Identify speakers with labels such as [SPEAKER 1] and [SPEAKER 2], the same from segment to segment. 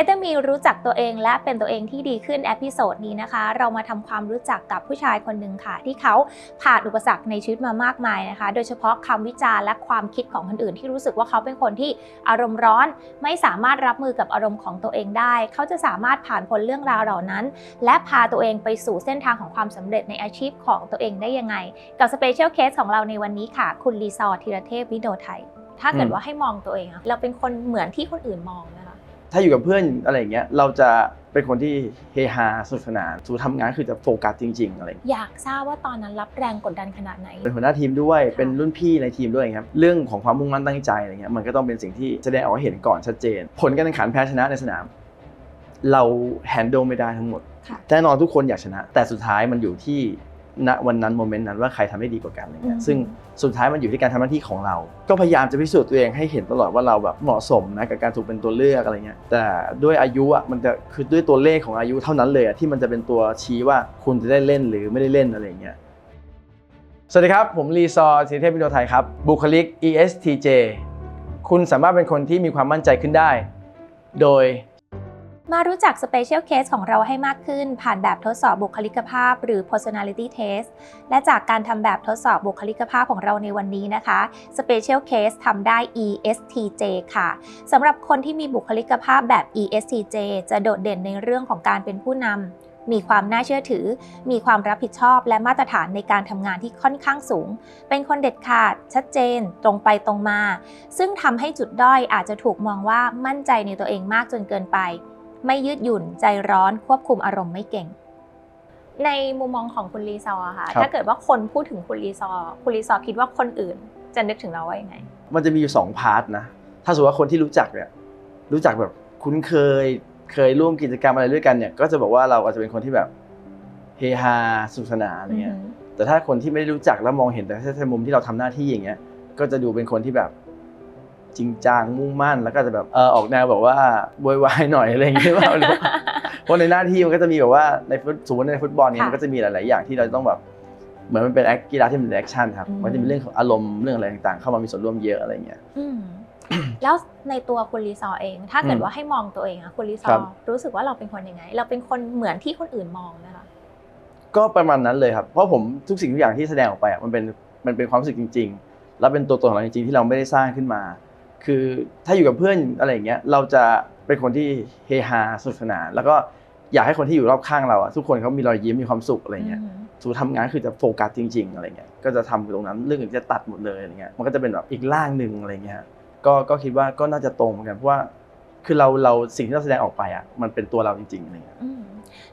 [SPEAKER 1] Better Me รู้จักตัวเองและเป็นตัวเองที่ดีขึ้นเอพิโซดนี้นะคะ เรามาทำความรู้จักกับผู้ชายคนหนึ่งค่ะ ที่เขาผ่านอุปสรรคในชีวิตมามากมายนะคะ โดยเฉพาะคำวิจารณ์และความคิดของคนอื่น ที่รู้สึกว่าเขาเป็นคนที่อารมณ์ร้อน ไม่สามารถรับมือกับอารมณ์ของตัวเองได้ เขาจะสามารถผ่านพ้นเรื่องราวเหล่านั้น และพาตัวเองไปสู่เส้นทางของความสำเร็จในอาชีพของตัวเองได้ยังไง กับสเปเชียลเคสของเราในวันนี้ค่ะ คุณรีซอร์ธีรเทพวิโนไทย ถ้าเกิดว่าให้มองตัวเองเราเป็นคนเหมือนที่คนอื่นมองนะคะ
[SPEAKER 2] ถ้าอยู่กับเพื่อนอะไรอย่างเงี้ยเราจะเป็นคนที่เฮฮาสนุกสนานสู่ทำงานคือจะโฟกัสจริง ๆ อะไรอย่างเงี้ย
[SPEAKER 1] อยากทราบว่าตอนนั้นรับแรงกดดันขนาดไหน
[SPEAKER 2] เป็นหัวหน้าทีมด้วย
[SPEAKER 1] ค่ะ
[SPEAKER 2] เป็นรุ่นพี่ในทีมด้วยครับเรื่องของความมุ่งมั่นตั้งใจอะไรเงี้ยมันก็ต้องเป็นสิ่งที่แสดงออกให้เห็นก่อนชัดเจน ผลการแข่งขันแพ้ชนะในสนาม เราแฮนด์ลไม่ได้ทั้งหมด
[SPEAKER 1] ค่ะ
[SPEAKER 2] แน่นอนทุกคนอยากชนะ แต่สุดท้ายมันอยู่ที่ ณวันนั้นโมเมนต์นั้นว่าใครทำได้ดีกว่ากันอะไรเงี้ยซึ่งสุดท้ายมันอยู่ที่การทำหน้าที่ของเรา ก็พยายามจะพิสูจน์ตัวเองให้เห็นตลอดว่าเราแบบเหมาะสมนะกับการถูกเป็นตัวเลือกอะไรเงี้ยแต่ด้วยอายุอะมันจะคือด้วยตัวเลขของอายุเท่านั้นเลยอะที่มันจะเป็นตัวชี้ว่าคุณจะได้เล่นหรือไม่ได้เล่นอะไรเงี้ยสวัสดีครับ ผมรีซอร์สิเทพวิโนไทยครับบุคลิก ESTJ คุณสามารถเป็นคนที่มีความมั่นใจขึ้นได้ โดย
[SPEAKER 1] มารู้จัก Special Case ของเราให้มากขึ้น ผ่านแบบทดสอบบุคลิกภาพ หรือ Personality Test และจากการทำแบบทดสอบบุคลิกภาพของเราในวันนี้นะคะ Special Case ทำได้ ESTJ ค่ะสำหรับคนที่มีบุคลิกภาพแบบ ESTJ จะโดดเด่นในเรื่องของการเป็นผู้นำมีความน่าเชื่อถือ มีความรับผิดชอบ และมาตรฐานในการทำงานที่ค่อนข้างสูง เป็นคนเด็ดขาด ชัดเจน ตรงไปตรงมา ซึ่งทำให้จุดด้อยอาจจะถูกมองว่ามั่นใจในตัวเองมากจนเกินไป ไม่ยืดหยุ่นใจร้อนควบคุมอารมณ์ไม่เก่ง ในมุมมองของคุณรีซอร์ค่ะ
[SPEAKER 2] ครับ
[SPEAKER 1] ถ้าเกิดว่าคนพูดถึงคุณรีซอร์คุณรีซอร์คิดว่าคนอื่น จะนึกถึงเราว่ายังไง
[SPEAKER 2] มันจะมีอยู่สองพาร์ทนะ ถ้าสมมติว่าคนที่รู้จักเนี่ยรู้จักแบบคุ้นเคยเคยร่วมกิจกรรมอะไรด้วยกันเนี่ย ก็จะบอกว่าเราอาจจะเป็นคนที่แบบเฮฮาสนุกสนานอะไรเงี้ยแต่ถ้าคนที่ไม่ได้รู้จักแล้วมองเห็นแต่แค่มุมที่เราทำหน้าที่อย่างเงี้ยก็จะดูเป็นคนที่แบบ จริงจังมุ่งมั่นแล้วก็จะแบบเออออกแนวแบบว่าโวยวายหน่อยอะไรอย่างเงี้ยไม่รู้เพราะในหน้าที่มันก็จะมีแบบว่าในฟุตสมมติในฟุตบอลเนี่ย
[SPEAKER 1] ค่ะ
[SPEAKER 2] มันก็จะมีหลาย ๆ อย่างที่เราต้องแบบเหมือนมันเป็นแอคกีฬาที่มันเป็นแอคชั่นครับ
[SPEAKER 1] อืม
[SPEAKER 2] มันจะมีเรื่องของอารมณ์เรื่องอะไรต่าง ๆ เข้ามามีส่วนร่วมเยอะอะไรเงี้ย
[SPEAKER 1] อืมแล้วในตัวคุณรีซอร์เอง ถ้าเกิด
[SPEAKER 2] อืม
[SPEAKER 1] ว่าให้มองตัวเองอะคุณรีซอ
[SPEAKER 2] ครั
[SPEAKER 1] ร์
[SPEAKER 2] บ
[SPEAKER 1] รู้สึกว่าเราเป็นคนยังไง เราเป็นคนเหมือนที่คนอื่นมองนะคะ
[SPEAKER 2] ก็ประมาณนั้นเลยครับ เพราะผมทุกสิ่งทุกอย่างที่แสดงออกไปอะมันเป็นมันเป็นความรู้สึกจริง ๆ แล้วเป็นตัวตนของเราจริง ๆ ที่เราไม่ได้สร้างขึ้นมา คือถ้าอยู่กับเพื่อนอะไรอย่างเงี้ยเราจะเป็นคนที่เฮฮาสนุกสนานแล้วก็อยากให้คนที่อยู่รอบข้างเราอะทุกคนเขามีรอยยิ้มมีความสุขอะไรเงี้ย
[SPEAKER 1] อืม
[SPEAKER 2] สู่ทำงานคือจะโฟกัสจริง ๆ อะไรเงี้ยก็จะทำตรงนั้นเรื่องอื่นจะตัดหมดเลยอะไรเงี้ยมันก็จะเป็นแบบอีกร่างหนึ่งอะไรเงี้ยก็ก็คิดว่าก็น่าจะตรงเหมือนกันเพราะว่าคือเราเราสิ่งที่เราแสดงออกไปอะมันเป็นตัวเราจริงๆอะไรเงี้ย
[SPEAKER 1] อืม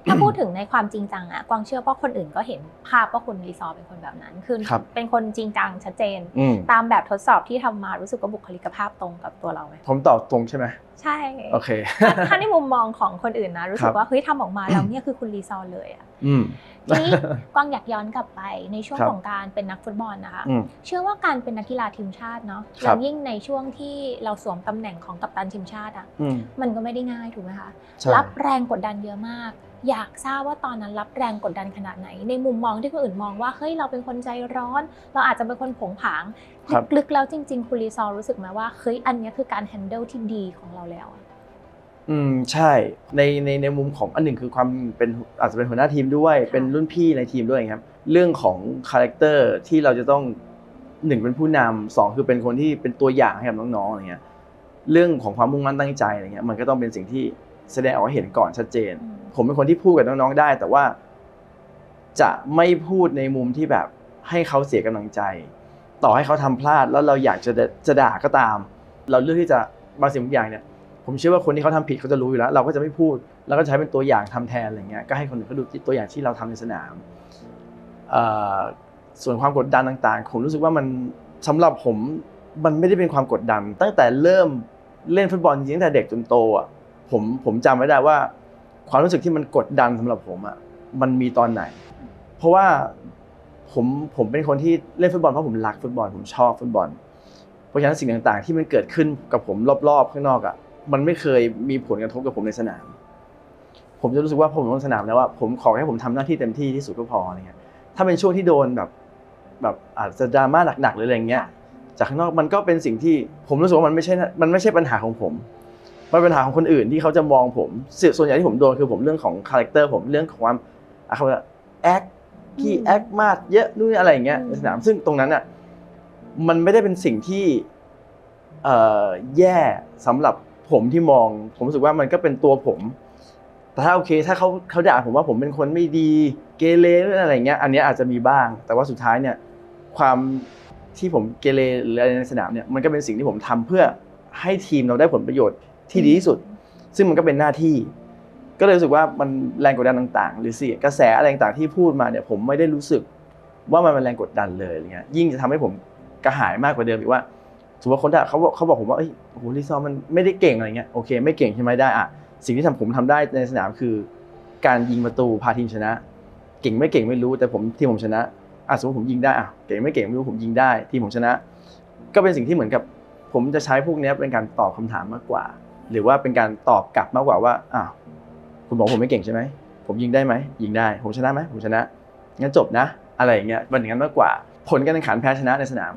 [SPEAKER 1] ถ้าพูดถึงในความจริงจังอะกวางเชื่อว่าคนอื่นก็เห็นภาพว่าคุณรีซอร์เป็นคนแบบนั้นคือ
[SPEAKER 2] ครับ
[SPEAKER 1] เป็นคนจริงจังชัดเจน
[SPEAKER 2] อืม
[SPEAKER 1] ตามแบบทดสอบที่ทำมารู้สึกว่าบุคลิกภาพตรงกับตัวเราไหม
[SPEAKER 2] ผมตอบตรงใช่ไหม
[SPEAKER 1] ใช่
[SPEAKER 2] โอเค
[SPEAKER 1] ถ้าถ้าในมุมมองของคนอื่นนะรู้สึ
[SPEAKER 2] ครั
[SPEAKER 1] ก
[SPEAKER 2] บ
[SPEAKER 1] ว่าเฮ้ยทำออกมาแล้วเนี่ยคือคุณรีซอร์เลยอะ
[SPEAKER 2] อืม
[SPEAKER 1] ทีนี้กวางอยากย้อนกลับไปในช่วง
[SPEAKER 2] ครับ
[SPEAKER 1] ของการเป็นนักฟุตบอลนะคะ
[SPEAKER 2] อืม
[SPEAKER 1] เชื่อว่าการเป็นนักกีฬาทีมชาติเนาะ
[SPEAKER 2] ครั
[SPEAKER 1] แล้
[SPEAKER 2] บ
[SPEAKER 1] วยิ่งในช่วงที่เราสวมตำแหน่งของกัปตันทีมชาติอะ
[SPEAKER 2] อืม
[SPEAKER 1] มันก็ไม่ได้ง่ายถูกไหมคะ
[SPEAKER 2] ใช่
[SPEAKER 1] รับแรงกดดันเยอะมาก อยากทราบว่าตอนนั้นรับแรงกดดันขนาดไหน ในมุมมองที่คนอื่นมองว่าเฮ้ยเราเป็นคนใจร้อน เราอาจจะเป็นคนผงผาง
[SPEAKER 2] ครับ
[SPEAKER 1] ลึกๆแล้วจริง ๆ คุณรีซอร์รู้สึกไหมว่าเฮ้ยอันเนี้ยคือการแฮนเดิลที่ดีของเราแล้วอะ
[SPEAKER 2] อืมใช่ในในในมุมของอันหนึ่งคือความเป็นอาจจะเป็นหัวหน้าทีมด้วยเป็นรุ่นพี่ในทีมด้วยครับเรื่องของคาแรคเตอร์ที่เราจะต้องหนึ่งเป็นผู้นำสองคือเป็นคนที่เป็นตัวอย่างให้กับน้องๆอะไรเงี้ยเรื่องของความมุ่งมั่นตั้งใจอะไรเงี้ยมันก็ต้องเป็นสิ่งที่ แสดงออกให้เห็นก่อนชัดเจน
[SPEAKER 1] อืม
[SPEAKER 2] ผมเป็นคนที่พูดกับน้องๆได้ แต่ว่าจะไม่พูดในมุมที่แบบให้เขาเสียกำลังใจ ต่อให้เขาทำพลาดแล้วเราอยากจะจะด่าก็ตาม เราเลือกที่จะบางสิ่งบางอย่างเนี่ยผมเชื่อว่าคนที่เขาทำผิดเขาจะรู้อยู่แล้ว เราก็จะไม่พูด แล้วก็ใช้เป็นตัวอย่างทำแทนอะไรเงี้ยก็ให้คนอื่นเขาดูที่ตัวอย่างที่เราทำในสนามเอ่อส่วนความกดดันต่างๆ ผมรู้สึกว่ามันสำหรับผมมันไม่ได้เป็นความกดดัน ตั้งแต่เริ่มเล่นฟุตบอลจริงๆตั้งแต่เด็กจนโตอะ ผมผมจำไม่ได้ว่า ความรู้สึกที่มันกดดันสำหรับผมอะมันมีตอนไหน เพราะว่าผมผมเป็นคนที่เล่นฟุตบอลเพราะผมรักฟุตบอลผมชอบฟุตบอล เพราะฉะนั้นสิ่งต่างๆ ที่มันเกิดขึ้นกับผมรอบๆ ข้างนอกอะมันไม่เคยมีผลกระทบกับผมในสนาม ผมจะรู้สึกว่าผมลงสนามแล้วว่าผมขอให้ผมทำหน้าที่เต็มที่ที่สุดก็พออะไรเงี้ยถ้าเป็นช่วงที่โดนแบบแบบอาจจะดราม่าหนักๆหรืออะไรเงี้ยจากข้างนอกมันก็เป็นสิ่งที่ผมรู้สึกว่ามันไม่ใช่มันไม่ใช่ปัญหาของผม มันเป็นปัญหาของคนอื่นที่เขาจะมองผมส่วนส่วนใหญ่ที่ผมโดนคือผมเรื่องของคาแรคเตอร์ผมเรื่องของความอะเขาว่าแอคขี้
[SPEAKER 1] อืม
[SPEAKER 2] แอคมากเยอะนู่นนี่อะไรอย่างเงี้ย
[SPEAKER 1] อืม
[SPEAKER 2] ในสนามซึ่งตรงนั้นอะมันไม่ได้เป็นสิ่งที่เอ่อแย่สำหรับผมที่มอง ผมรู้สึกว่ามันก็เป็นตัวผม แต่ถ้าโอเค ถ้าเขาเขาด่าผมว่าผมเป็นคนไม่ดีเกเรหรืออะไรเงี้ย อันเนี้ยอาจจะมีบ้าง แต่ว่าสุดท้ายเนี่ย ความที่ผมเกเรหรืออะไรในสนามเนี่ยมันก็เป็นสิ่งที่ผมทำเพื่อให้ทีมเราได้ผลประโยชน์ ที่ดีที่สุด ซึ่งมันก็เป็นหน้าที่ ก็เลยรู้สึกว่ามันแรงกดดันต่าง ๆ หรือเสียกระแสอะไรต่างๆที่พูดมาเนี่ยผมไม่ได้รู้สึกว่ามันเป็นแรงกดดันเลยอะไรเงี้ยยิ่งจะทำให้ผมกระหายมากกว่าเดิมอีกว่าสมมติว่าคนด่าเขาบอกเขาบอกผมว่าเอ้ยโอ้โหลิซอมันไม่ได้เก่งอะไรเงี้ยโอเค ไม่เก่งใช่ไหมได้อะสิ่งที่ทำผมทำได้ในสนามคือ การยิงประตูพาทีมชนะ เก่งไม่เก่งไม่รู้แต่ผมทีมผมชนะอะสมมติผมยิงได้อะเก่งไม่เก่งไม่รู้ผมยิงได้ทีมผมชนะ ก็เป็นสิ่งที่เหมือนกับ ผมจะใช้พวกนี้เป็นการตอบคำถามมากกว่า หรือว่าเป็นการตอบกลับมากกว่าว่าอ้าวคุณบอกผมไม่เก่งใช่ไหมผมยิงได้ไหมยิงได้ ผมชนะไหมผมชนะงั้นจบนะ อะไรอย่างเงี้ยมันอย่างนั้นมากกว่า ผลการแข่งขันแพ้ชนะในสนาม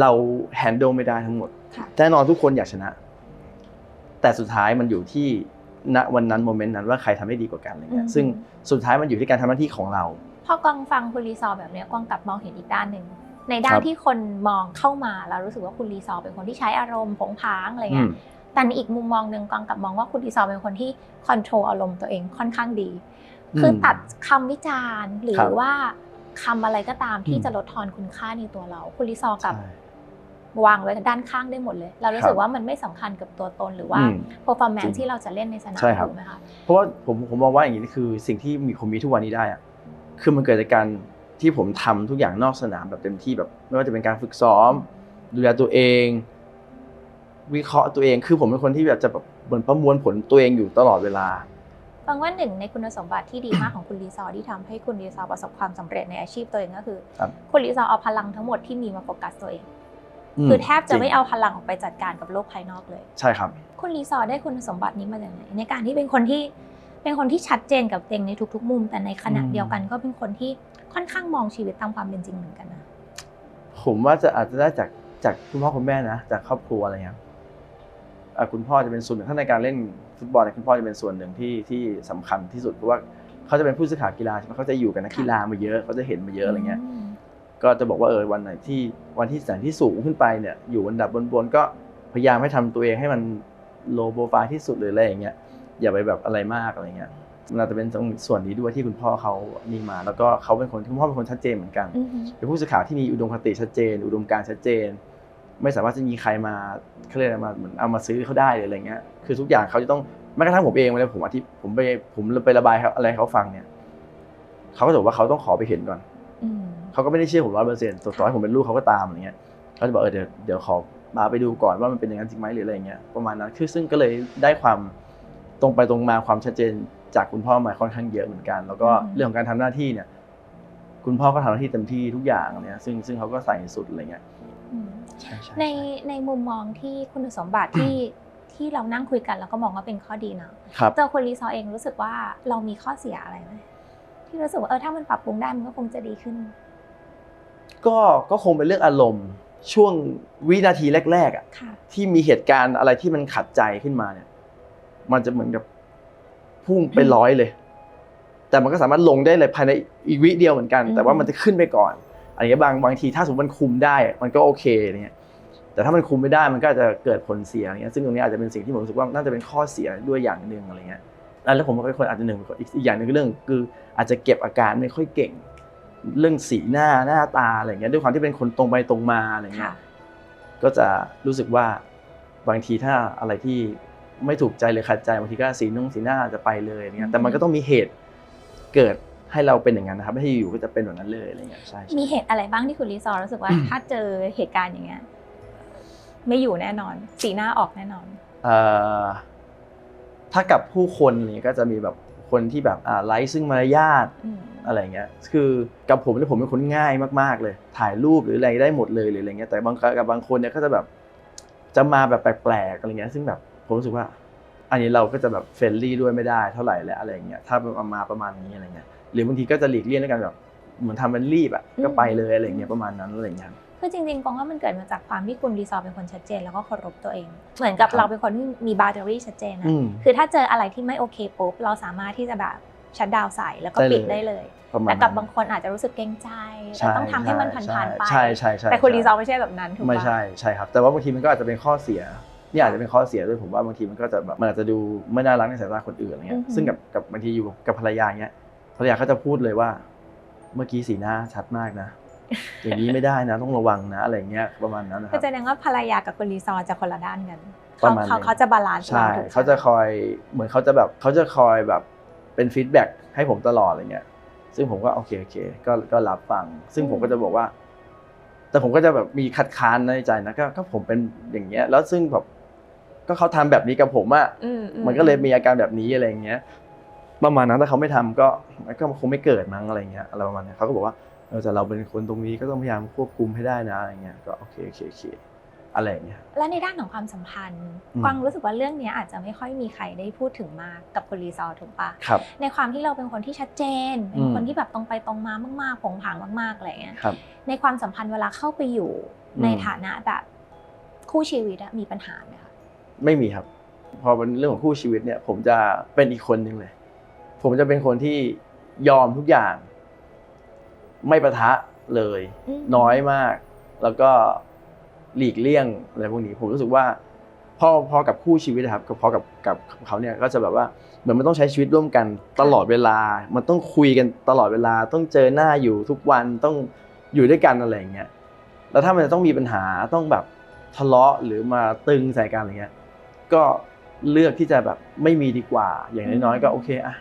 [SPEAKER 2] เราแฮนด์ลไม่ได้ทั้งหมด
[SPEAKER 1] ค่ะ
[SPEAKER 2] แน่นอนทุกคนอยากชนะ แต่สุดท้ายมันอยู่ที่ณวันนั้นโมเมนต์นั้นว่าใครทำได้ดีกว่ากันอะไรเงี้ย
[SPEAKER 1] อืม
[SPEAKER 2] ซึ่งสุดท้ายมันอยู่ที่การทำหน้าที่ของเรา
[SPEAKER 1] พอกองฟังคุณรีซอร์แบบเนี้ยกองกลับมองเห็นอีกด้านหนึ่งในด้า
[SPEAKER 2] คนรับ
[SPEAKER 1] ที่คนมองเข้ามาแล้วรู้สึกว่าคุณรีซอร์เป็นคนที่ใช้อารมณ์ผงผางอะไร
[SPEAKER 2] อื
[SPEAKER 1] เงี้
[SPEAKER 2] ม
[SPEAKER 1] ย แต่ในอีกมุมมองหนึ่งกองกลับมองว่าคุณรีซอร์เป็นคนที่คอนโทรลอารมณ์ตัวเองค่อนข้างดี คือตัดคำวิจารณ์หรื
[SPEAKER 2] ครั
[SPEAKER 1] อบว่าคำอะไรก็ตามที่
[SPEAKER 2] อืม
[SPEAKER 1] จะลดทอนคุณค่าในตัวเรา คุณรีซอร์กลับ
[SPEAKER 2] ใช่
[SPEAKER 1] วางไว้ด้านข้างได้หมดเลย เรารู้สึ
[SPEAKER 2] ค
[SPEAKER 1] ก
[SPEAKER 2] รับ
[SPEAKER 1] ว่ามันไม่สำคัญกับตัวตนหรือว่า
[SPEAKER 2] อืม
[SPEAKER 1] performance
[SPEAKER 2] จริง
[SPEAKER 1] ที่เราจะเล่นในสนาม
[SPEAKER 2] ใช่ครับ
[SPEAKER 1] ถูกไหมคะ
[SPEAKER 2] เพราะว่าผมผมมองว่าอย่างนี้คือสิ่งที่มีผมมีทุกวันนี้ได้อะคือมันเกิดจากการที่ผมทำทุกอย่างนอกสนามแบบเต็มที่แบบ ไม่ว่าจะเป็นการฝึกซ้อม ดูแลตัวเอง วิเคราะห์ตัวเอง คือผมเป็นคนที่แบบจะแบบเหมือนประมวลผลตัวเองอยู่ตลอดเวลา
[SPEAKER 1] ฟังว่าหนึ่งในคุณสมบัติที่ดีมากของคุณรีซอร์ที่ทำให้คุณรีซอร์ประสบความสำเร็จในอาชีพตัวเองก็คือ
[SPEAKER 2] ครับ
[SPEAKER 1] คุณรีซอร์เอาพลังทั้งหมดที่มีมาโฟกัสตัวเอง
[SPEAKER 2] ม
[SPEAKER 1] คือแทบจะไม่
[SPEAKER 2] ริง
[SPEAKER 1] เอาพลังออกไปจัดการกับโลกภายนอกเลย
[SPEAKER 2] ใช่ครับ
[SPEAKER 1] คุณรีซอร์ได้คุณสมบัตินี้มาจากไหนในการที่เป็นคนที่เป็นคนที่ชัดเจนกับตัวเองในทุก ๆ มุม แต่ในขณะ
[SPEAKER 2] อืม
[SPEAKER 1] เดียวกันก็เป็นคนที่ค่อนข้างมองชีวิตตามความเป็นจริงเหมือนกันนะ
[SPEAKER 2] ผมว่าจะอาจจะได้จากจากคุณพ่อคุณแม่นะจากครอบครัวอะไรเงี้ยอะ คุณพ่อจะเป็นส่วนหนึ่งถ้าในการเล่นฟุตบอลเนี่ยคุณพ่อจะเป็นส่วนหนึ่งที่ที่สำคัญที่สุดเพราะว่าเขาจะเป็นผู้สื่อข่าวกีฬาใช่ไหมเขาจะอยู่กับนักกีฬามาเยอะเขาจะเห็นมาเยอะอะไรเงี้ย
[SPEAKER 1] ม
[SPEAKER 2] ก็จะบอกว่าเออวันไหนที่วันที่แสงที่สูงขึ้นไปเนี่ยอยู่อันดับบนๆก็พยายามให้ทำตัวเองให้มันโลโปรไฟล์ที่สุดเลยอะไรอย่างเงี้ยอย่าไปแบบอะไรมากอะไรเงี้ยมันอาจจะเป็นตรงส่วนนี้ด้วยที่คุณพ่อเขานี่มา แล้วก็เขาเป็นคนคุณพ่อเป็นคนชัดเจนเหมือนกัน
[SPEAKER 1] อืม
[SPEAKER 2] เป็นผู้สื่อข่าวที่มีอุดมคติชัดเจน อุดมการณ์ชัดเจน ไม่สามารถจะมีใครมาเขาเรียกอะไรมาเหมือนเอามาซื้อเขาได้เลยอะไรเงี้ยคือทุกอย่างเขาจะต้องแม้กระทั่งผมเองเวลาผมอธิผมไปผมไประบายอะไรให้เขาฟังเนี่ยเขาก็จะบอกว่าเขาต้องขอไปเห็นก่อน
[SPEAKER 1] อืม
[SPEAKER 2] เขาก็ไม่ได้เชื่อผมร้อยเปอร์เซ็นต์ต่อให้ผมเป็นลูกเขาก็ตามอะไรเงี้ยเขาจะบอกเออเดี๋ยวเดี๋ยวขอมาไปดูก่อนว่ามันเป็นอย่างนั้นจริงไหมหรืออะไรเงี้ยประมาณนั้นคือซึ่งก็เลยได้ความตรงไปตรงมาความชัดเจนจากคุณพ่อมาค่อนข้างเยอะเหมือนกัน แล้วก็เรื่องของการทำหน้าที่เนี่ย คุณพ่อก็ทำหน้าที่เต็มที่ทุกอย่างเนี่ยซึ่งซึ่งเขาก็ใส่สุดอะไรเงี้ย
[SPEAKER 1] อืม
[SPEAKER 2] ใช่ใช่
[SPEAKER 1] ในในมุมมองที่คุณสมบัติที่ที่เรานั่งคุยกันแล้วก็มองว่าเป็นข้อดีเนาะ
[SPEAKER 2] ครับ
[SPEAKER 1] ตัวคุณรีซอร์เองรู้สึกว่าเรามีข้อเสียอะไรไหมที่รู้สึกว่าเออถ้ามันปรับปรุงได้มันก็คงจะดีขึ้น
[SPEAKER 2] ก็ก็คงเป็นเรื่องอารมณ์ช่วงวินาทีแรกๆอะ
[SPEAKER 1] ค่ะ
[SPEAKER 2] ที่มีเหตุการณ์อะไรที่มันขัดใจขึ้นมาเนี่ย มันจะเหมือนกับพุ่งไปร้อยเลย แต่มันก็สามารถลงได้เลยภายในอีกวิเดียวเหมือนกัน
[SPEAKER 1] อืม
[SPEAKER 2] แต่ว่ามันจะขึ้นไปก่อน อะไรเงี้ยบางบางทีถ้าสมมติมันคุมได้มันก็โอเคเนี่ยแต่ถ้ามันคุมไม่ได้มันก็อาจจะเกิดผลเสียอะไรเงี้ยซึ่งตรงนี้อาจจะเป็นสิ่งที่ผมรู้สึกว่าน่าจะเป็นข้อเสียด้วยอย่างหนึ่งอะไรเงี้ยอะแล้วผมก็เป็นคนอาจจะหนึ่งอีกอีกอย่างหนึ่งคือเรื่องคืออาจจะเก็บอาการไม่ค่อยเก่ง เรื่องสีหน้าหน้าตาอะไรเงี้ยด้วยความที่เป็นคนตรงไปตรงมาอะไรเงี้
[SPEAKER 1] ค่ะ
[SPEAKER 2] ยก็จะรู้สึกว่าบางทีถ้าอะไรที่ไม่ถูกใจหรือขัดใจบางทีก็สีนุ่งสีหน้าจะไปเลยอะไรเงี้ยแต่มันก็ต้องมีเหตุเกิด ให้เราเป็นอย่างนั้นนะครับไม่ใช่อยู่ก็จะเป็นแบบนั้นเลยอะไรเงี้ยใช่ใช่
[SPEAKER 1] มีเหตุอะไรบ้างที่คุณรีซอร์รู้สึกว่า ถ้าเจอเหตุการณ์อย่างเงี้ยไม่อยู่แน่นอน สีหน้าออกแน่นอน
[SPEAKER 2] เอ่อถ้ากับผู้คนเนี่ยก็จะมีแบบคนที่แบบอ่าไร้ซึ่งมารยาท
[SPEAKER 1] อืม
[SPEAKER 2] อะไรเงี้ย คือกับผมเนี่ยผมเป็นคนง่ายมากๆเลย ถ่ายรูปหรืออะไรได้หมดเลยหรืออะไรเงี้ย แต่บางกับบางคนเนี่ยก็จะแบบ จะมาแบบแปลกๆอะไรเงี้ย ซึ่งแบบผมรู้สึกว่า อันนี้เราก็จะแบบเฟรนลี่ด้วยไม่ได้เท่าไหร่แล้วอะไรเงี้ย ถ้ามันมาประมาณนี้อะไรเงี้ย หรือบางทีก็จะหลีกเลี่ยงด้วยกันแบบเหมือนทำเป็นรีบอะก็ไปเลยอะไรเงี้ยประมาณนั้นอะไรเงี้ย
[SPEAKER 1] คืคือจริงๆกองว่ามันเกิดมาจากความที่คุณรีซอร์เป็นคนชัดเจนแล้วก็เคารพตัวเอง เหมือนกับ
[SPEAKER 2] ครับ
[SPEAKER 1] เราเป็นคนที่มีบาร์เ r อรี่ชัดเจนนะ
[SPEAKER 2] อืม
[SPEAKER 1] คือถ้าเจออะไรที่ไม่โอเคปุ๊บเราสามารถที่จะแบบชัดดาวน์ใส่แล้วก็
[SPEAKER 2] ได้เลย
[SPEAKER 1] ปิดได้เลย
[SPEAKER 2] ประมาณ
[SPEAKER 1] แต่กับ
[SPEAKER 2] นั้น
[SPEAKER 1] บางคนอาจจะรู้สึกเกรงใจ
[SPEAKER 2] ใช่
[SPEAKER 1] แต่ต้องทำให้มันผ่านๆไป
[SPEAKER 2] ใช่ใช่ใช่
[SPEAKER 1] แต่คุณ
[SPEAKER 2] ใช่
[SPEAKER 1] รีซอร์ไม่ใช่แบบนั้นถูกปะ
[SPEAKER 2] ไม่ใช่ใช่ครับ แต่ว่าบางทีมันก็อาจจะเป็นข้อเสียนี่อาจจะเป็นข้อเสียด้วยผมว่าบางทีมันก็จะแบบมันอาจจะดูไม่น่ารักในสายตาคนอื่นอะไรเงี้
[SPEAKER 1] อื
[SPEAKER 2] ย
[SPEAKER 1] อหือ
[SPEAKER 2] ซึ่งกับกับบางทีอยู่กับภรรยาเงี้ย ภรรยาเขาจะพูดเลยว่า เมื่อกี้สีหน้าชัดมากนะอย่างนี้ไม่ได้นะต้องระวังนะอะไรเงี้ยประมาณนั้นนะค
[SPEAKER 1] ก็
[SPEAKER 2] รับ
[SPEAKER 1] แสดงว่าภรรยากับคุณรีซอร์จะคนละด้านกัน
[SPEAKER 2] ประ
[SPEAKER 1] เขา
[SPEAKER 2] มาณ
[SPEAKER 1] เขา
[SPEAKER 2] นึง
[SPEAKER 1] เขาจะบาลานซ์
[SPEAKER 2] ใช่
[SPEAKER 1] ถูกไหม
[SPEAKER 2] เขาจะคอยเหมือนเขาจะแบบเขาจะคอยแบบเป็นฟีดแบ็กให้ผมตลอดอะไรเงี้ย ซึ่งผมก็โอเคโอเคก็ก็รับฟัง ซึ่งผมก็จะบอกว่า แต่ผมก็จะแบบมีคัดค้านในใจนะก็ก็ผมเป็นอย่างเงี้ย แล้วซึ่งแบบก็เขาทำแบบนี้กับผมอะ
[SPEAKER 1] อือื
[SPEAKER 2] มันก็เลยมีอาการแบบนี้อะไรเงี้ย ประมาณนั้นถ้าเขาไม่ทำก็ก็คงไม่เกิดมั้งอะไรเงี้ยอะไรประมาณเนี้ยเขาก็บอกว่าเออแต่เราเป็นคนตรงนี้ก็ต้องพยายามควบคุมให้ได้นะอะไรเงี้ยก็โอเคโอเคโอเคอะไรอย่างเงี้ย
[SPEAKER 1] และในด้านของความสัมพันธ์
[SPEAKER 2] อืม
[SPEAKER 1] กวางรู้สึกว่าเรื่องเนี้ยอาจจะไม่ค่อยมีใครได้พูดถึงมากกับคุณรีซอร์ถูกปะ
[SPEAKER 2] ครับ
[SPEAKER 1] ในความที่เราเป็นคนที่ชัดเจน เป็น
[SPEAKER 2] อืม
[SPEAKER 1] คนที่แบบตรงไปตรงมามากๆผงผางมากๆอะไรเงี้ย
[SPEAKER 2] ครับ
[SPEAKER 1] ในความสัมพันธ์เวลาเข้าไปอยู่
[SPEAKER 2] อืม
[SPEAKER 1] ในฐานะแบบคู่ชีวิตอะมีปัญหาไหมคะ
[SPEAKER 2] ไม่มีครับ พอเป็นเรื่องของคู่ชีวิตเนี่ย ผมจะเป็นอีกคนหนึ่งเลย ผมจะเป็นคนที่ยอมทุกอย่าง ไม่ประทะเลย
[SPEAKER 1] อืม
[SPEAKER 2] น้อยมาก แล้วก็หลีกเลี่ยงอะไรพวกนี้ ผมรู้สึกว่าพอพอกับคู่ชีวิตนะครับก็พอกับกับเขาเนี่ยก็จะแบบว่าเหมือนมันต้องใช้ชีวิตร่วมกันตลอดเวลา มันต้องคุยกันตลอดเวลา ต้องเจอหน้าอยู่ทุกวันต้องอยู่ด้วยกันอะไรอย่างเงี้ยแล้วถ้ามันจะต้องมีปัญหาต้องแบบทะเลาะหรือมาตึงใส่กันอะไรเงี้ยก็เลือกที่จะแบบไม่มีดีกว่า อย่างน้อยๆก็โอเคอะ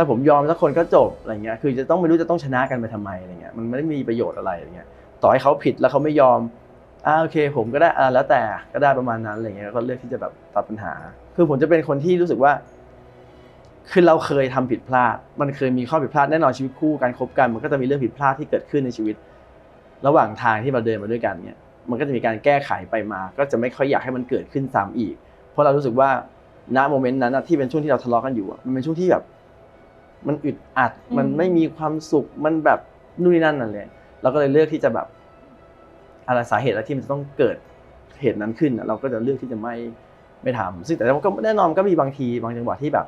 [SPEAKER 2] ถ้าผมยอมสักคนก็จบอะไรเงี้ยคือจะต้องไม่รู้จะต้องชนะกันไปทำไมอะไรเงี้ยมันไม่ได้มีประโยชน์อะไรอะไรเงี้ยต่อให้เขาผิดแล้วเขาไม่ยอมอ่าโอเค ผมก็ได้อ่าแล้วแต่ก็ได้ประมาณนั้นอะไรเงี้ยก็เลือกที่จะแบบตัดปัญหา คือผมจะเป็นคนที่รู้สึกว่า คือเราเคยทำผิดพลาด มันเคยมีข้อผิดพลาดแน่นอนชีวิตคู่การคบกัน มันก็จะมีเรื่องผิดพลาดที่เกิดขึ้นในชีวิต ระหว่างทางที่เราเดินมาด้วยกันเนี่ยมันก็จะมีการแก้ไขไปมา ก็จะไม่ค่อยอยากให้มันเกิดขึ้นซ้ำอีก เพราะเรารู้สึกว่าณโมเมนต์นั้นที่เป็นช่วงที่เราทะเลาะกันอยู่มันเป็นช่วงที่แบบ มันอึดอัด
[SPEAKER 1] อืม
[SPEAKER 2] มันไม่มีความสุข มันแบบนู่นนี่นั่นนั่นเลยเราก็เลยเลือกที่จะแบบอะไรสาเหตุอะไรที่มันจะต้องเกิดเหตุนั้นขึ้นอะเราก็จะเลือกที่จะไม่ไม่ทำซึ่งแต่ว่าก็แน่นอนก็มีบางทีบางจังหวะที่แบบ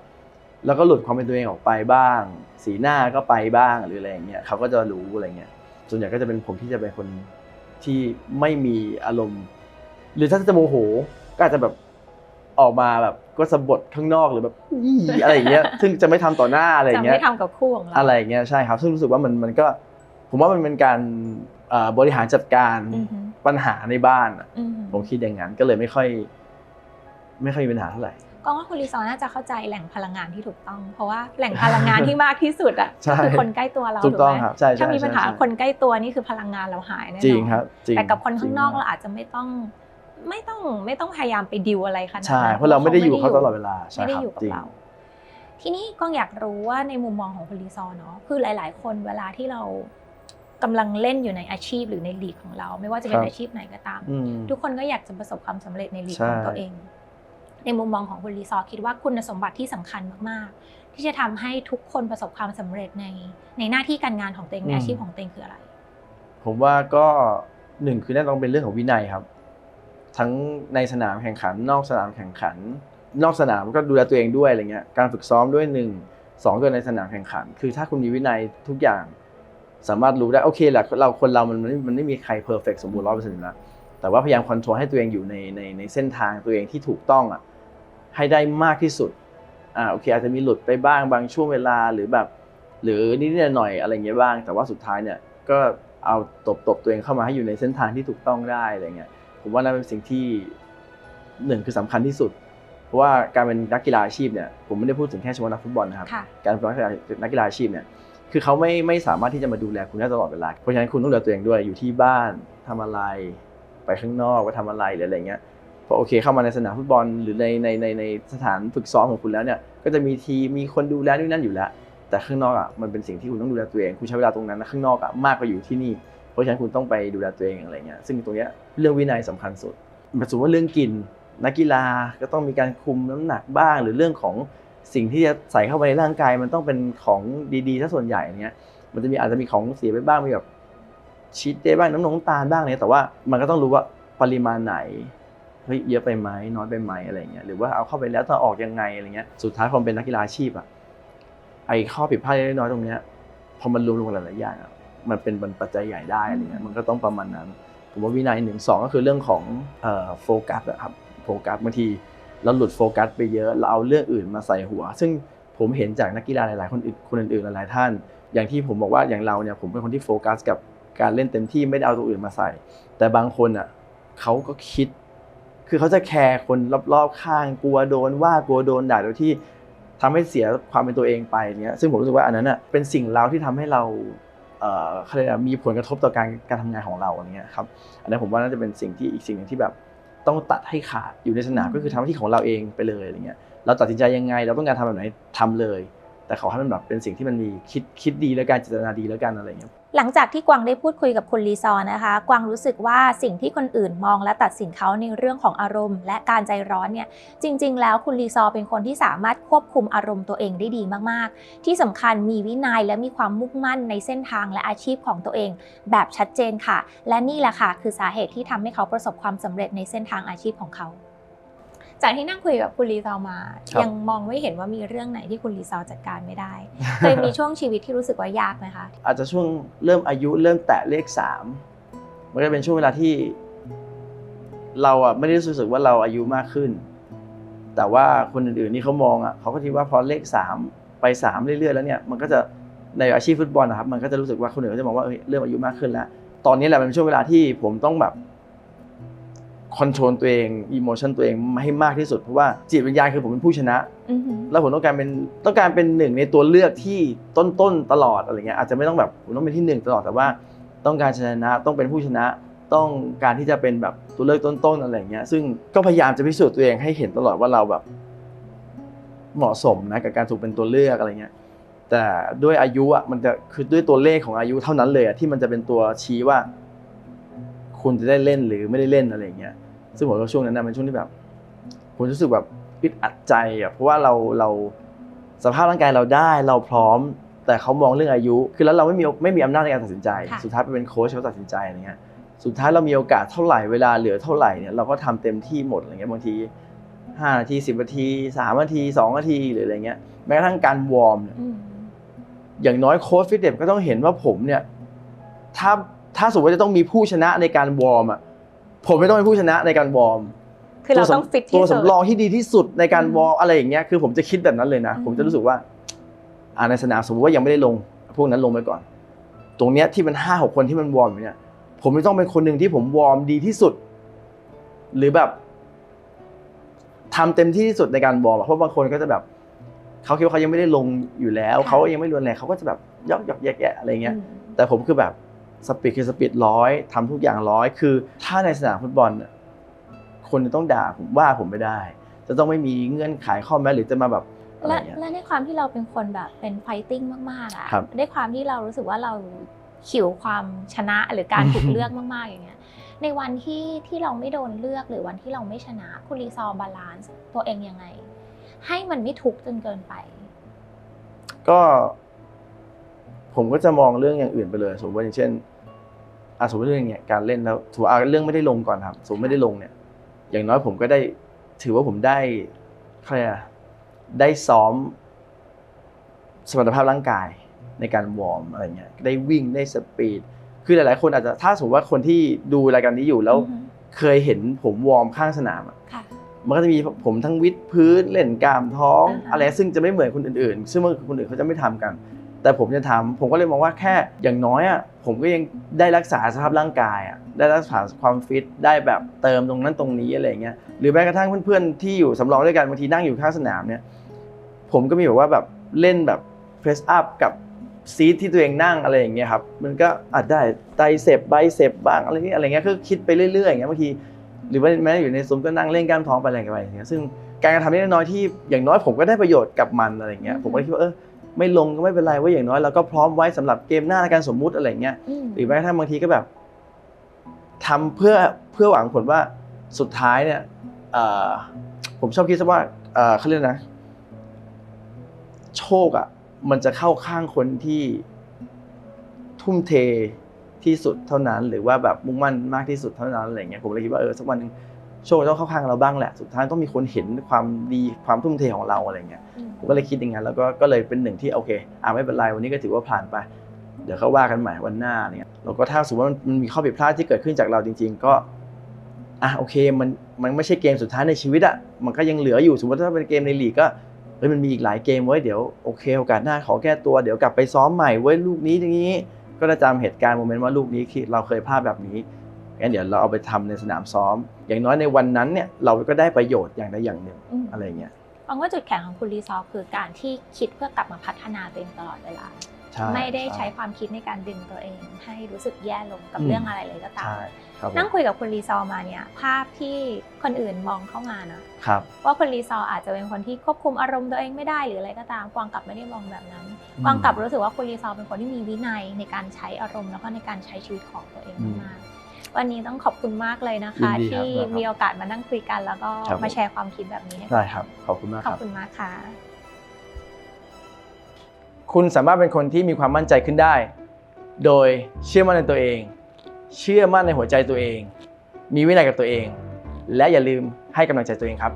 [SPEAKER 2] เราก็หลุดความเป็นตัวเองออกไปบ้าง สีหน้าก็ไปบ้างหรืออะไรอย่างเงี้ยเขาก็จะรู้อะไรเงี้ยส่วนใหญ่ก็จะเป็นผมที่จะเป็นคนที่ไม่มีอารมณ์ หรือถ้าจะโมโหก็อาจจะแบบ ออกมาแบบก็สะบดข้างนอกหรือแบบอี้อะไรอย่างเงี้ยซึ่งจะไม่ทำต่อหน้าอะไรอ
[SPEAKER 1] จะ
[SPEAKER 2] ย่างเงี้ย
[SPEAKER 1] ไม่ทำกับคู่ของเรา
[SPEAKER 2] อะไรอย่างเงี้ยใช่ครับ ซึ่งรู้สึกว่ามันมันก็ ผมว่ามันเป็นการเอ่อบริหารจัดการ
[SPEAKER 1] อือหือ
[SPEAKER 2] ปัญหาในบ้านอะ
[SPEAKER 1] อือหือ
[SPEAKER 2] ผมคิดอย่างนั้นก็เลยไม่ค่อย ไม่ค่อยมีปัญหาเท่าไหร่
[SPEAKER 1] กองว่าคุณรีซอร์น่าจะเข้าใจแหล่งพลังงานที่ถูกต้อง เพราะว่าแหล่งพลังงานที่มากที่สุดอะ
[SPEAKER 2] ใช่
[SPEAKER 1] ก็คือคนใกล้ตัวเรา
[SPEAKER 2] ถูกต้อง
[SPEAKER 1] ไหม
[SPEAKER 2] ครับใช่ใช่
[SPEAKER 1] ถ้ามีปัญหา
[SPEAKER 2] ใช่ใช่
[SPEAKER 1] คนใกล้ตัวนี่คือพลังงานเราหายแน่นอน
[SPEAKER 2] จริงครับจริง
[SPEAKER 1] แต่กับคนข้างนอก
[SPEAKER 2] จริ
[SPEAKER 1] เรา
[SPEAKER 2] ม
[SPEAKER 1] อาจจะไม่ต้อง ไม่ต้องไม่ต้องพยายามไปดิวอะไรขนาดนั้น
[SPEAKER 2] ใช่เพราะเราไม่ได้อยู่กับเขาตลอดเวลาใช่
[SPEAKER 1] ไม่ได้
[SPEAKER 2] ครับ
[SPEAKER 1] อยู่กับ
[SPEAKER 2] จริง
[SPEAKER 1] เราทีนี้ก็อยากรู้ว่าในมุมมองของคุณรีซอร์เนาะคือหลาย ๆ คนเวลาที่เรากำลังเล่นอยู่ในอาชีพหรือในลีกของเรา ไม่ว่าจะเป็นอาชีพไหนก็ตาม
[SPEAKER 2] อืม
[SPEAKER 1] ทุกคนก็อยากจะประสบความสำเร็จในลีก
[SPEAKER 2] ใช่
[SPEAKER 1] ของตัวเอง ในมุมมองของคุณรีซอร์คิดว่าคุณสมบัติที่สำคัญมาก ๆ ที่จะทำให้ทุกคนประสบความสำเร็จในในหน้าที่การงานของตัวเองในอาชีพของตัวเองคืออะไร
[SPEAKER 2] ผมว่าก็หนึ่งคือแน่นอนเป็นเรื่องของวินัยครับ ทั้งในสนามแข่งขัน นอกสนามแข่งขัน นอกสนามก็ดูแลตัวเองด้วยอะไรเงี้ยการฝึกซ้อมด้วยหนึ่งสองด้วยในสนามแข่งขัน คือถ้าคุณมีวินัยทุกอย่างสามารถรู้ได้โอเคแหละเราคนเรามันมันมันไม่มีใครเพอร์เฟกสมบูรณ์ร้อยเปอร์เซ็นต์แล้วแต่ว่าพยายามคอนโทรลให้ตัวเองอยู่ในในในเส้นทางตัวเองที่ถูกต้องอะให้ได้มากที่สุดอ่าโอเค อาจจะมีหลุดไปบ้างบางช่วงเวลาหรือแบบ หรือนิดหน่อยอะไรเงี้ยบ้าง แต่ว่าสุดท้ายเนี่ยก็เอาตบตบตัวเองเข้ามาให้อยู่ในเส้นทางที่ถูกต้องได้อะไรเงี้ย ผมว่านั่นเป็นสิ่งที่หนึ่งคือสำคัญที่สุด เพราะว่าการเป็นนักกีฬาอาชีพเนี่ยผมไม่ได้พูดถึงแค่เฉพาะนักฟุตบอลนะครับ
[SPEAKER 1] ค่ะ
[SPEAKER 2] การเป็นนักกีฬานักกีฬาอาชีพเนี่ยคือเขาไม่ไม่สามารถที่จะมาดูแลคุณได้ตลอดเวลาเพราะฉะนั้นคุณต้องดูแลตัวเองด้วยอยู่ที่บ้านทำอะไรไปข้างนอกไปทำอะไรหรืออะไรเงี้ยพอโอเคเข้ามาในสนามฟุตบอลหรือในในในในสถานฝึกซ้อมของคุณแล้วเนี่ยก็จะมีทีมมีคนดูแลนู่นนั่นอยู่แล้ว แต่ข้างนอกอะมันเป็นสิ่งที่คุณต้องดูแลตัวเองคุณใช้เวลาตรงนั้นนะข้างนอกอะมากกว่าอยู่ที่นี่เพ ราะฉะนั้นคุณต้องไปดูแลตัวเองอะไรเงี้ยซึ่งตรงเนี้ยเรื่องวินัยสำคัญสุดแบบสมมติว่าเรื่องกินนักกีฬาก็ต้องมีการคุมน้ำหนักบ้าง หรือเรื่องของสิ่งที่จะใส่เข้าไปในร่างกายมันต้องเป็นของดีๆถ้าส่วนใหญ่เนี้ยมันจะมีอาจจะมีของเสียไปบ้างมีแบบชีสเดย์บ้างน้ำนมตาลบ้างเนี่ยแต่ว่ามันก็ต้องรู้ว่าปริมาณไหนเฮ้ยเยอะไปไหมน้อยไปไหมอะไรเงี้ยหรือว่าเอาเข้าไปแล้วจะออกยังไงอะไรเงี้ยสุดท้ายพอเป็นนักกีฬาอาชีพอะไอข้อผิดพลาดเล็กน้อยตรงเนี้ยพอมันรวมๆกันหลายๆอย่างอะ มันเป็นปัจจัยใหญ่ได้อะไรเงี้ยมันก็ต้องประมาณนั้นผมว่าวินัยหนึ่งสองก็คือเรื่องของเอ่อโฟกัสอะครับโฟกัสบางทีเราหลุดโฟกัสไปเยอะเราเอาเรื่องอื่นมาใส่หัว ซึ่งผมเห็นจากนักกีฬาหลายๆคนอื่นคนอื่นๆหลายๆท่าน อย่างที่ผมบอกว่าอย่างเราเนี่ยผมเป็นคนที่โฟกัสกับการเล่นเต็มที่ไม่ได้เอาตัวอื่นมาใส่ แต่บางคนอะเขาก็คิด คือเขาจะแคร์คนรอบๆข้างกลัวโดนว่ากลัวโดนด่าโดยที่ทำให้เสียความเป็นตัวเองไปเนี้ยซึ่งผมรู้สึกว่าอันนั้นอะเป็นสิ่งเราที่ทำให้เรา เอ่อเขาเรียกอะไรมีผลกระทบต่อการการทำงานของเราอะไรเงี้ยครับอันนั้นผมว่าน่าจะเป็นสิ่งที่อีกสิ่งหนึ่งที่แบบต้องตัดให้ขาดอยู่ในสนามก็คือทำหน้าที่ของเราเองไปเลยอะไรเงี้ยเราตัดสินใจยังไง เราต้องการทำแบบไหนทำเลย แต่ขอให้มันแบบเป็นสิ่งที่มันมีคิดคิดดีแล้วกันเจตนาดีแล้วกันอะไรเงี้ย
[SPEAKER 1] หลังจากที่กวางได้พูดคุยกับคุณลีซอนะคะ กวางรู้สึกว่าสิ่งที่คนอื่นมองและตัดสินเขาในเรื่องของอารมณ์ และการใจร้อนเนี่ย จริง ๆ แล้วคุณลีซอเป็นคนที่สามารถควบคุมอารมณ์ตัวเองได้ดีมาก ๆ ที่สำคัญมีวินัยและมีความมุ่งมั่นในเส้นทางและอาชีพของตัวเอง แบบชัดเจนค่ะ และนี่แหละค่ะคือสาเหตุที่ทำให้เขาประสบความสำเร็จในเส้นทางอาชีพของเขา จากที่นั่งคุยกับคุณลีซอร์มา
[SPEAKER 2] ครับ
[SPEAKER 1] ยังมองไม่เห็นว่ามีเรื่องไหนที่คุณลีซอร์จัดการไม่ได้ เคยมีช่วงชีวิตที่รู้สึกว่ายากไหมคะ
[SPEAKER 2] อาจจะช่วงเริ่มอายุเริ่มแตะเลขสามมันก็เป็นช่วงเวลาที่ เราอะไม่ได้รู้สึกว่าเราอายุมากขึ้น แต่ว่าคนอื่นๆนี่เขามองอะเขาก็คิดว่าพอเลขสามไปสามเรื่อยๆแล้วเนี่ยมันก็จะในอาชีพฟุตบอลนะครับมันก็จะรู้สึกว่าคนอื่นก็จะมองว่าเอ้ยเริ่มอายุมากขึ้นแล้ว ตอนนี้แหละมันเป็นช่วงเวลาที่ผมต้องแบบ คอนโทรลตัวเองอิโมชันตัวเองให้มากที่สุด เพราะว่าจิตวิญญาณคือผมเป็นผู้ชนะ
[SPEAKER 1] อือหือ
[SPEAKER 2] แล้วผมต้องการเป็นต้องการเป็นหนึ่งในตัวเลือกที่ต้นๆตลอดอะไรเงี้ยอาจจะไม่ต้องแบบผมต้องเป็นที่หนึ่งตลอดแต่ว่า ต้องการชนะต้องเป็นผู้ชนะต้องการที่จะเป็นแบบตัวเลือกต้นๆอะไรเงี้ยซึ่งก็พยายามจะพิสูจน์ตัวเองให้เห็นตลอดว่าเราแบบ เหมาะสมนะกับการถูกเป็นตัวเลือกอะไรเงี้ยแต่ด้วยอายุอะมันจะคือด้วยตัวเลขของอายุเท่านั้นเลยอะที่มันจะเป็นตัวชี้ว่า คุณจะได้เล่นหรือไม่ได้เล่นอะไรเงี้ย ซึ่งผมว่าช่วงนั้นนะเป็นช่วงที่แบบผมรู้สึกแบบอึดอัดใจอะเพราะว่าเราเราสภาพร่างกายเราได้เราพร้อม แต่เขามองเรื่องอายุ คือแล้วเราไม่มีไม่มีอำนาจในการตัดสินใจ
[SPEAKER 1] ค่ะ
[SPEAKER 2] สุดท้ายไปเป็นโค้ชเขาตัดสินใจอะไรเงี้ยสุดท้ายเรามีโอกาสเท่าไหร่เวลาเหลือเท่าไหร่เนี่ยเราก็ทำเต็มที่หมดอะไรเงี้ยบางทีห้านาทีสิบนาทีสามนาทีสองนาทีหรืออะไรเงี้ยแม้กระทั่งการวอร์มเนี่ย
[SPEAKER 1] อืม
[SPEAKER 2] อย่างน้อยโค้ชฟิตเนสก็ต้องเห็นว่าผมเนี่ยถ้าถ้าสมมติว่าจะต้องมีผู้ชนะในการวอร์มอะ ผมไม่ต้องเป็นผู้ชนะในการวอร์ม
[SPEAKER 1] คือเรา
[SPEAKER 2] วสำ
[SPEAKER 1] ต้องฟิต
[SPEAKER 2] ตั
[SPEAKER 1] ที่
[SPEAKER 2] ว
[SPEAKER 1] สุด
[SPEAKER 2] สำรองที่ดีที่สุดในการ
[SPEAKER 1] อืม
[SPEAKER 2] วอลอะไรอย่างเงี้ยคือผมจะคิดแบบนั้นเลยนะ
[SPEAKER 1] อืม
[SPEAKER 2] ผมจะรู้สึกว่าอ่าในสนามสมมติว่ายังไม่ได้ลง พวกนั้นลงไปก่อน ตรงเนี้ยที่มันห้าหกคนที่มันวอร์มอยู่เนี่ย ผมไม่ต้องเป็นคนหนึ่งที่ผมวอร์มดีที่สุด หรือแบบทำเต็มที่ที่สุดในการวอร์มอะเพราะบางคนก็จะแบบเขาคิดว่าเขายังไม่ได้ลงอยู่แล้ว
[SPEAKER 1] ค่ะ
[SPEAKER 2] เขายังไม่รุนแรงเขาก็จะแบบยอกยอกแยกแยะอะไรเงี้ย
[SPEAKER 1] อืม
[SPEAKER 2] แต่ผมคือแบบ สปีดคือสปีดร้อยทำทุกอย่างร้อยคือ ถ้าในสนามฟุตบอลน่ะคนจะต้องด่าผมว่าผมไม่ได้ จะต้องไม่มีเงื่อนไขข้อแม้หรือจะมาแบบอะไร
[SPEAKER 1] และ
[SPEAKER 2] เงี้ย
[SPEAKER 1] และในความที่เราเป็นคนแบบเป็นไฟติ้งมากๆอะ
[SPEAKER 2] ครับ
[SPEAKER 1] ด้วยความที่เรารู้สึกว่าเราขิวความชนะหรือการถูกเลือกมากๆอย่างเงี้ยในวันที่ที่เราไม่โดนเลือกหรือวันที่เราไม่ชนะคุณรีซอร์บาลานซ์ตัวเองยังไง ให้มันไม่ทุกข์จนเกินไป
[SPEAKER 2] ก็ ผมก็จะมองเรื่องอย่างอื่นไปเลย สมมติว่าอย่างเช่นอะสมมติเรื่องเนี้ยการเล่นแล้วถือว่าอะเรื่องไม่ได้ลงก่อนครับ สมมติไม่ได้ลงเนี่ย อย่างน้อยผมก็ได้ถือว่าผมได้เขาเรียกอะไรได้ซ้อม สมรรถภาพร่างกายในการวอร์มอะไรเงี้ย ได้วิ่งได้สปีด คือหลาย ๆ คนอาจจะถ้าสมมติว่าคนที่ดูรายการนี้อยู่แล้ว
[SPEAKER 1] อือฮึ
[SPEAKER 2] เคยเห็นผมวอร์มข้างสนามอะ
[SPEAKER 1] ค่ะ
[SPEAKER 2] มันก็จะมีผมทั้งวิดพื้นเล่นกล้ามท้อง
[SPEAKER 1] อ่าฮะ
[SPEAKER 2] อะไรซึ่งจะไม่เหมือนคนอื่น ๆ ซึ่งเมื่อคนอื่นเขาจะไม่ทำกัน แต่ผมจะทำผมก็เลยมองว่าแค่อย่างน้อยอะผมก็ยังได้รักษาสภาพร่างกายอะได้รักษาความฟิตได้แบบเติมตรงนั้นตรงนี้อะไรเงี้ยหรือแม้กระทั่งเพื่อนๆที่อยู่สำรองด้วยกันบางทีนั่งอยู่ข้างสนามเนี่ยผมก็มีแบบว่าแบบเล่นแบบเพรสอัพกับซีทที่ตัวเองนั่งอะไรอย่างเงี้ยครับมันก็อาจได้ไตเซปไบเซปบ้างอะไรนี้อะไรเงี้ยคือคิดไปเรื่อยๆอย่างเงี้ยบางทีหรือว่าแม้อยู่ในซุ้มก็นั่งเล่นกล้ามท้องไปอะไรกันไปอย่างเงี้ยซึ่งการกระทำเล็กน้อยที่อย่างน้อยผมก็ได้ประโยชน์กับมันอะไรเงี้ยผมก็เลยคิดว่าเออ ไม่ลงก็ไม่เป็นไรเว่าอย่างน้อยเราก็พร้อมไว้สำหรับเกมหน้าในการสมมุติอะไรเงี้ย
[SPEAKER 1] อืม
[SPEAKER 2] หรือแม้กระทั่งบางทีก็แบบทำเพื่อเพื่อหวังผลว่าสุดท้ายเนี่ยเอ่อผมชอบคิดซะว่าเอ่อเขาเรียกนะ โชคอะ มันจะเข้าข้างคนที่ทุ่มเทที่สุดเท่านั้น หรือว่าแบบมุ่งมั่นมากที่สุดเท่านั้นอะไรเงี้ยผมเลยคิดว่าเออสักวันหนึง โชคต้องเข้าข้างเราบ้างแหละ สุดท้ายต้องมีคนเห็นความดีความทุ่มเทของเราอะไรเงี้ย
[SPEAKER 1] อืม
[SPEAKER 2] ผมก็เลยคิดอย่างนั้นแล้วก็ก็เลยเป็นหนึ่งที่โอเคอ่าไม่เป็นไรวันนี้ก็ถือว่าผ่านไป เดี๋ยวเขาว่ากันใหม่วันหน้าเนี่ยแล้วก็ถ้าสมมติว่ามันมีข้อผิดพลาดที่เกิดขึ้นจากเราจริง ๆ ก็อะโอเคมันมันไม่ใช่เกมสุดท้ายในชีวิตอะมันก็ยังเหลืออยู่สมมติถ้าเป็นเกมในลีกก็เฮ้ยมันมีอีกหลายเกมไว้ยเดี๋ยวโอเคโอกาสหน้าขอแก้ตัวเดี๋ยวกลับไปซ้อมใหม่ไว้ยลูกนี้อย่างนี้ ก็จะจำเหตุการณ์โมเมนต์ว่าลูกนี้คือเราเคยพลาดแบบนี้ งั้นเดี๋ยวเราเอาไปทำในสนามซ้อม อย่างน้อยในวันนั้นเนี่ยเราก็ได้ประโยชน์อย่างใดอย่างหนึ่ง
[SPEAKER 1] อืม
[SPEAKER 2] อะไรเงี้ย
[SPEAKER 1] ฟังว่าจุดแข็งของคุณรีซอร์คือการที่คิดเพื่อกลับมาพัฒนาตัวเองตลอดเวลา
[SPEAKER 2] ใช่
[SPEAKER 1] ไม่ได้
[SPEAKER 2] ช่
[SPEAKER 1] ใช้ความคิดในการดึงตัวเอง ให้รู้สึกแย่ลงกับ
[SPEAKER 2] อืม
[SPEAKER 1] เรื่องอะไรเลยก็ตาม
[SPEAKER 2] ใช่ครับผม
[SPEAKER 1] นั่งคุยกับคุณรีซอร์มาเนี่ยภาพที่คนอื่นมองเข้ามานะ
[SPEAKER 2] ครับ
[SPEAKER 1] ว่าคุณรีซอร์อาจจะเป็นคนที่ควบคุมอารมณ์ตัวเองไม่ได้หรืออะไรก็ตามกวางกลับไม่ได้มองแบบนั้นกวางกลับรู้สึกว่าคุณรีซอร์เป็นคนที่มีวินัยในการใช้อารมณ์แล้วก็ในการใช้ชีวิตของตัวเองมากๆ วันนี้ต้องขอบคุณมากเลยนะคะ
[SPEAKER 2] ยินดีครับ
[SPEAKER 1] ที่
[SPEAKER 2] ได้ครับ
[SPEAKER 1] มีโอกาสมานั่งคุยกัน แล้วก็
[SPEAKER 2] ครับผม
[SPEAKER 1] มาแชร์ความคิดแบบนี้ให้ฟัง
[SPEAKER 2] ได้ครับ ขอบคุณมาก
[SPEAKER 1] ข
[SPEAKER 2] ค
[SPEAKER 1] อบ
[SPEAKER 2] รับ
[SPEAKER 1] คุณมากค่ะ
[SPEAKER 2] คุณสามารถเป็นคนที่มีความมั่นใจขึ้นได้ โดยเชื่อมั่นในตัวเอง เชื่อมั่นในหัวใจตัวเอง มีวินัยกับตัวเอง และอย่าลืมให้กำลังใจตัวเองครับ